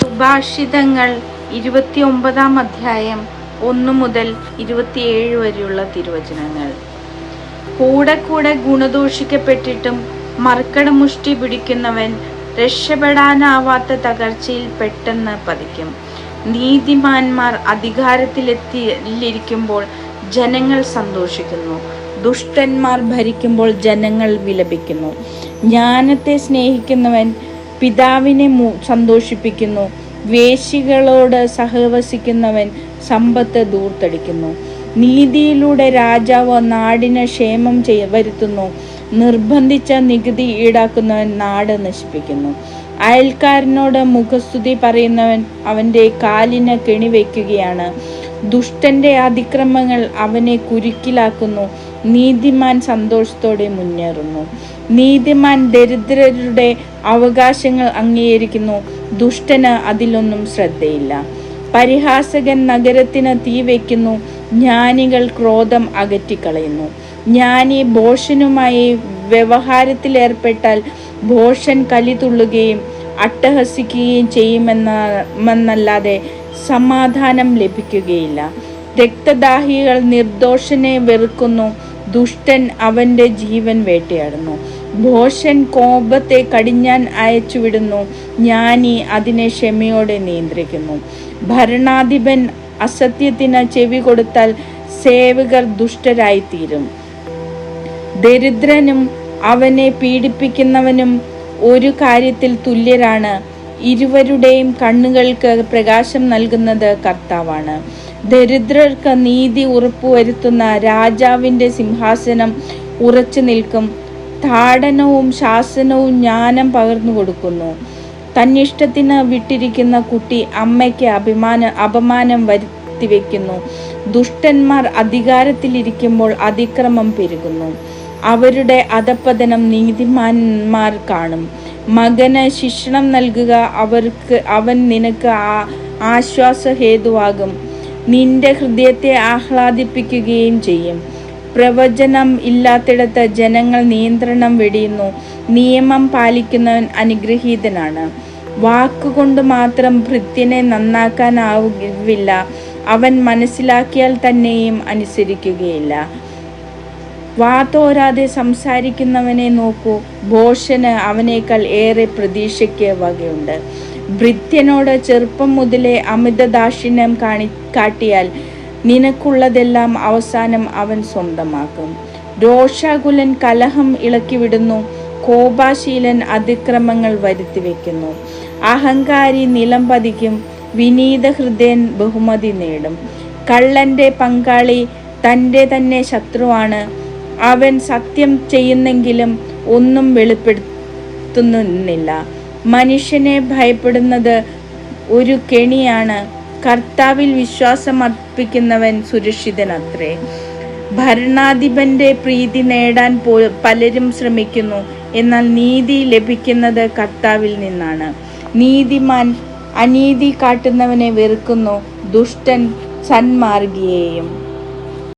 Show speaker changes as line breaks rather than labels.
സുഭാഷിതങ്ങൾ ഇരുപത്തിയൊമ്പതാം അധ്യായം ഒന്നു മുതൽ ഇരുപത്തിയേഴ് വരെയുള്ള തിരുവചനങ്ങൾ. കൂടെ കൂടെ ഗുണദോഷിക്കപ്പെട്ടിട്ടും മർക്കടമുഷ്ടി പിടിക്കുന്നവൻ രക്ഷപ്പെടാനാവാത്ത തകർച്ചയിൽ പെട്ടെന്ന് പതിക്കും. നീതിമാന്മാർ അധികാരത്തിലെത്തിയിരിക്കുമ്പോൾ ജനങ്ങൾ സന്തോഷിക്കുന്നു. ദുഷ്ടന്മാർ ഭരിക്കുമ്പോൾ ജനങ്ങൾ വിലപിക്കുന്നു. ജ്ഞാനത്തെ സ്നേഹിക്കുന്നവൻ പിതാവിനെ സന്തോഷിപ്പിക്കുന്നു. വേശികളോട് സഹവസിക്കുന്നവൻ സമ്പത്ത് ദൂർത്തടിക്കുന്നു. നീതിയിലൂടെ രാജാവ് നാടിന് ക്ഷേമം ചെയ്യ വരുത്തുന്നു. നിർബന്ധിച്ച നികുതി ഈടാക്കുന്നവൻ നാട് നശിപ്പിക്കുന്നു. അയൽക്കാരനോട് മുഖസ്തുതി പറയുന്നവൻ അവന്റെ കാലിന് കെണിവെക്കുകയാണ്. ദുഷ്ടന്റെ അതിക്രമങ്ങൾ അവനെ കുരുക്കിലാക്കുന്നു. നീതിമാൻ സന്തോഷത്തോടെ മുന്നേറുന്നു. നീതിമാൻ ദരിദ്രരുടെ അവകാശങ്ങൾ അംഗീകരിക്കുന്നു. ദുഷ്ടന് അതിലൊന്നും ശ്രദ്ധയില്ല. പരിഹാസകൻ നഗരത്തിന് തീ വയ്ക്കുന്നു. ജ്ഞാനികൾ ക്രോധം അകറ്റിക്കളയുന്നു. ജ്ഞാനി ഭോഷനുമായി വ്യവഹാരത്തിലേർപ്പെട്ടാൽ ഭോഷൻ കലി തുള്ളുകയും അട്ടഹസിക്കുകയും ചെയ്യുമെന്നല്ലാതെ സമാധാനം ലഭിക്കുകയില്ല. രക്തദാഹികൾ നിർദോഷനെ വെറുക്കുന്നു. ദുഷ്ടൻ അവന്റെ ജീവൻ വേട്ടയാടുന്നു. ഭോഷൻ കോപത്തെ കടിഞ്ഞാൻ അയച്ചുവിടുന്നു. ജ്ഞാനി അതിനെ ക്ഷമയോടെ നിയന്ത്രിക്കുന്നു. ഭരണാധിപൻ അസത്യത്തിന് ചെവി കൊടുത്താൽ സേവകർ ദുഷ്ടരായിത്തീരും. ദരിദ്രനും അവനെ പീഡിപ്പിക്കുന്നവനും ഒരു കാര്യത്തിൽ തുല്യരാണ്. ഇരുവരുടെയും കണ്ണുകൾക്ക് പ്രകാശം നൽകുന്നത് കർത്താവാണ്. ദരിദ്രർക്ക് നീതി ഉറപ്പുവരുത്തുന്ന രാജാവിന്റെ സിംഹാസനം ഉറച്ചു നിൽക്കും. താടനവും ശാസനവും ജ്ഞാനം പകർന്നു കൊടുക്കുന്നു. തന്നിഷ്ടത്തിന് വിട്ടിരിക്കുന്ന കുട്ടി അമ്മയ്ക്ക് അഭിമാന അപമാനം വരുത്തിവെക്കുന്നു. ദുഷ്ടന്മാർ അധികാരത്തിലിരിക്കുമ്പോൾ അതിക്രമം പെരുകുന്നു. അവരുടെ അധപ്പതനം നീതിമാന്മാർ കാണും. മകന് ശിക്ഷണം നൽകുക അവർക്ക് അവൻ നിനക്ക് ആ ആശ്വാസഹേതുവാകും. നിന്റെ ഹൃദയത്തെ ആഹ്ലാദിപ്പിക്കുകയും ചെയ്യും. പ്രവചനം ഇല്ലാത്തിടത്ത് ജനങ്ങൾ നിയന്ത്രണം വെടിയുന്നു. നിയമം പാലിക്കുന്നവൻ അനുഗ്രഹീതനാണ്. വാക്കുകൊണ്ട് മാത്രം ഭൃത്യനെ നന്നാക്കാനാവില്ല അവൻ മനസ്സിലാക്കിയാൽ തന്നെയും അനുസരിക്കുകയില്ല. വാതോരാതെ സംസാരിക്കുന്നവനെ നോക്കൂ. ഭോഷന് അവനേക്കാൾ ഏറെ പ്രതീക്ഷയ്ക്ക് വകയുണ്ട്. ഭൃത്യനോട് ചെറുപ്പം മുതലേ അമിത ദാക്ഷിണ്യം കാണി കാട്ടിയാൽ നിനക്കുള്ളതെല്ലാം അവസാനം അവൻ സ്വന്തമാക്കും. രോഷാകുലൻ കലഹം ഇളക്കിവിടുന്നു. കോപാശീലൻ അതിക്രമങ്ങൾ വരുത്തി വയ്ക്കുന്നു അഹങ്കാരി നിലം പതിക്കും. വിനീത ഹൃദയൻ ബഹുമതി നേടും. കള്ളന്റെ പങ്കാളി തന്റെ തന്നെ ശത്രുവാണ്. അവൻ സത്യം ചെയ്യുന്നെങ്കിലും ഒന്നും വെളിപ്പെടുത്തുന്നില്ല. മനുഷ്യനെ ഭയപ്പെടുന്നത് ഒരു കെണിയാണ്. കർത്താവിൽ വിശ്വാസം അർപ്പിക്കുന്നവൻ സുരക്ഷിതനത്രേ. ഭരണാധിപന്റെ പ്രീതി നേടാൻ പോ പലരും ശ്രമിക്കുന്നു. എന്നാൽ നീതി ലഭിക്കുന്നത് കർത്താവിൽ നിന്നാണ്. നീതിമാൻ അനീതി കാട്ടുന്നവനെ വെറുക്കുന്നു. ദുഷ്ടൻ സന്മാർഗിയെയും.